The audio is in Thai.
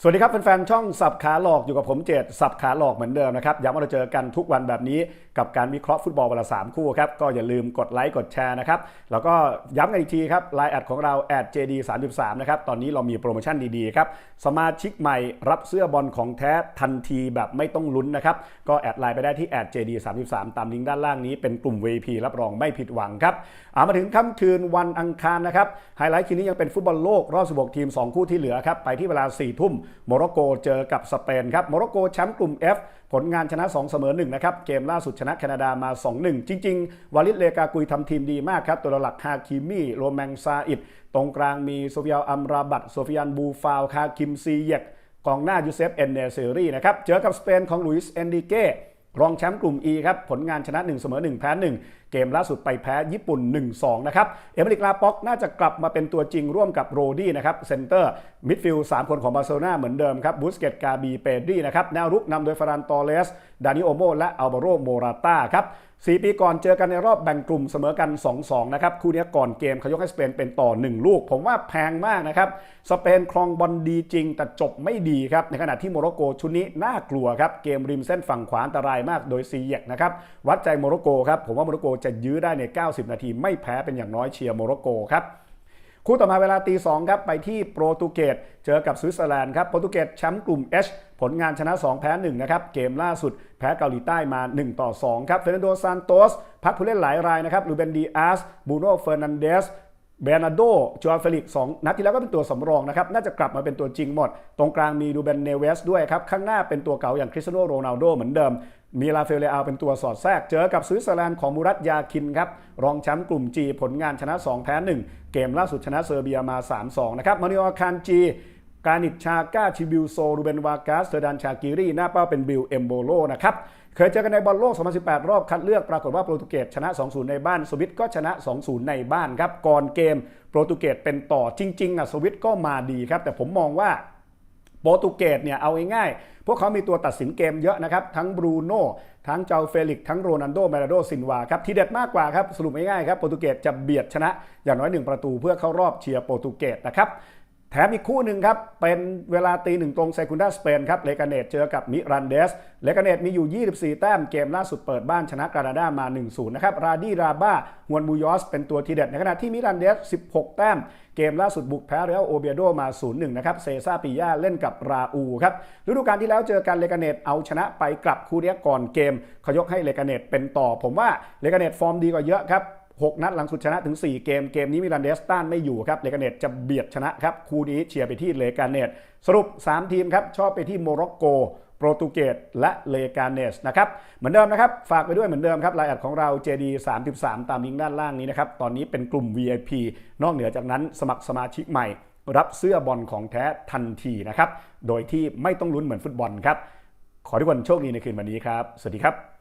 สวัสดีครับแฟนๆช่องสับขาหลอกอยู่กับผมเจตสับขาหลอกเหมือนเดิมนะครับย้ำว่าเราเจอกันทุกวันแบบนี้กับการวิเคราะห์ฟุตบอลวันละสามคู่ครับก็อย่าลืมกดไลค์กดแชร์นะครับแล้วก็ย้ำกันอีกทีครับไลน์แอดของเราแอด @jd 3 3 นะครับตอนนี้เรามีโปรโมชั่นดีๆครับสมาชิกใหม่รับเสื้อบอลของแท้ทันทีแบบไม่ต้องลุ้นนะครับก็แอดไลน์ไปได้ที่แอด @jd 3 3 ตามลิงก์ด้านล่างนี้เป็นกลุ่ม VP รับรองไม่ผิดหวังครับเอามาถึงค่ำคืนวันอังคารนะครับไฮไลท์คืนนี้ยังเป็นฟุตบอลโลกรอบ16ทีม 2 คู่ที่เหลือครับไปที่เวลา4ทุ่มโมร็อกโกเจอกับสเปนครับโมร็อกโกแชมป์กลุ่ม F ผลงานชนะ 2 เสมอ1นะครับ เกมล่าสุดชนะแคนาดามา 2-1 จริง ๆ วาลิดเลกากุยทำทีมดีมากครับ ตัวหลักฮาคิมี่ โรแมงซาอิด ตรงกลางมีโซฟิยาอัมราบัตโซฟิยันบูฟาว คาคิมซีเยกกองหน้ายูเซฟเอนเนเซรีนะครับ เจอกับสเปนของลุยส์เอนดิเก้รองแชมป์กลุ่ม E ครับ ผลงานชนะ 1 เสมอ 1 แพ้ 1 เกมล่าสุดไปแพ้ญี่ปุ่น 1-2 นะครับ เอเมริกลาป็อกน่าจะกลับมาเป็นตัวจริงร่วมกับโรดี้นะครับเซนเตอร์มิดฟิลด์3คนของบาร์เซโลนาเหมือนเดิมครับบูสเกตกาบีเปดรีนะครับแนวรุกนำโดยฟรานตอเลส ดานิโอโมและอัลบาโรโมราต้าครับ4 ปีก่อนเจอกันในรอบแบ่งกลุ่มเสมอกัน 2-2 นะครับ คู่นี้ก่อนเกมเขายกให้สเปนเป็นต่อ 1 ลูก ผมว่าแพงมากนะครับ สเปนครองบอลดีจริง แต่จบไม่ดีครับ ในขณะที่โมร็อกโกชุดนี้น่ากลัวครับ เกมริมเส้นฝั่งขวาอันตรายมากโดยซีเยกนะครับ วัดใจโมร็อกโกครับ ผมว่าโมร็อกโกจะยื้อได้ใน 90 นาที ไม่แพ้เป็นอย่างน้อยเชียร์โมร็อกโกครับคู่ต่อมาเวลาตีสองครับไปที่โปรตุเกสเจอกับสวิตเซอร์แลนด์ครับโปรตุเกสแชมป์กลุ่ม H ผลงานชนะ 2 แพ้ 1 นะครับ เกมล่าสุดแพ้เกาหลีใต้มา 1 ต่อ 2 ครับเฟรนโดซานโตสพักผู้เล่นหลายรายนะครับลูเบนดีอาสบูโนเฟอร์นันเดส เบรนาโดจอร์เฟลิกสองนัดที่แล้วก็เป็นตัวสำรองนะครับ น่าจะกลับมาเป็นตัวจริงหมด ตรงกลางมีดูเบนเนเวสด้วยครับ ข้างหน้าเป็นตัวเก่าอย่างคริสเตียโนโรนัลโดเหมือนเดิม มีลาเฟลเลอาเป็นตัวสอดแทรก เจอกับสวิตเซอร์แลนด์ของมูรัตยาคินครับ รองแชมป์กลุ่ม G ผลงานชนะ 2 แพ้ 1 เกมล่าสุดชนะเซอร์เบียมา 3-2 นะครับมาริโอคานจี การนิชชาก้าชิบิลโซรูเบนวากาสเซอร์ดันชากิรีหน้าเป้าเป็นบิลเอมโบโลนะครับเคยเจอกันในบอลโลก 2018 รอบคัดเลือกปรากฏว่าโปรตุเกสชนะ 2-0 ในบ้าน สวิตก็ชนะ 2-0 ในบ้านครับ ก่อนเกมโปรตุเกสเป็นต่อจริงๆอะสวิตก็มาดีครับ แต่ผมมองว่าโปรตุเกสเนี่ยเอาง่ายๆพวกเขามีตัวตัดสินเกมเยอะนะครับ ทั้งบรูโน่ทั้งเจ้าเฟลิกทั้งโรนันโดเมราโดซินวาครับที่เด็ดมากกว่าครับ สรุปง่ายๆครับโปรตุเกสจะเบียดชนะอย่างน้อยหนึ่งประตูเพื่อเข้ารอบเชียร์โปรตุเกสนะครับ แถมอีกคู่หนึ่งครับ เป็นเวลาตีหนึ่งตรงเซคุนดาสเปนครับเลกาเนตเจอกับมิรันเดสเลกาเนตมีอยู่ 24 แต้มเกมล่าสุดเปิดบ้านชนะกรานาดามา 1-0 นะครับ ราดีราบ้าฮวนบูยอสเป็นตัวทีเด็ด ในขณะที่มิรันเดส 16 แต้ม เกมล่าสุดบุกแพ้เรอัลโอเบียโดมา 0-1 นะครับ เซซาปิยาเล่นกับราอูครับฤดูกาลที่แล้วเจอกันเลกาเนตเอาชนะไปกลับคู่นี้ก่อนเกมขยกให้เลกาเนตเป็นต่อ ผมว่าเลกาเนตฟอร์มดีกว่าเยอะครับ 6 นัดหลังสุดชนะถึง 4 เกม เกมนี้มิลันเดสต้านไม่อยู่ครับเลกาเนตจะเบียดชนะครับคู่นี้เชียร์ไปที่เลกาเนตสรุป 3 ทีมครับชอบไปที่โมร็อกโกโปรตุเกสและเลกาเนสนะครับเหมือนเดิมนะครับ ฝากไปด้วยเหมือนเดิมครับรายอัดของเรา JD 33 ตามลิงก์ด้านล่างนี้นะครับ ตอนนี้เป็นกลุ่ม VIP นอกเหนือจากนั้นสมัครสมาชิกใหม่ รับเสื้อบอลของแท้ทันทีนะครับโดยที่ไม่ต้องลุ้นเหมือนฟุตบอลครับขอทุกคนโชคดีในคืนวันนี้ครับ สวัสดีครับ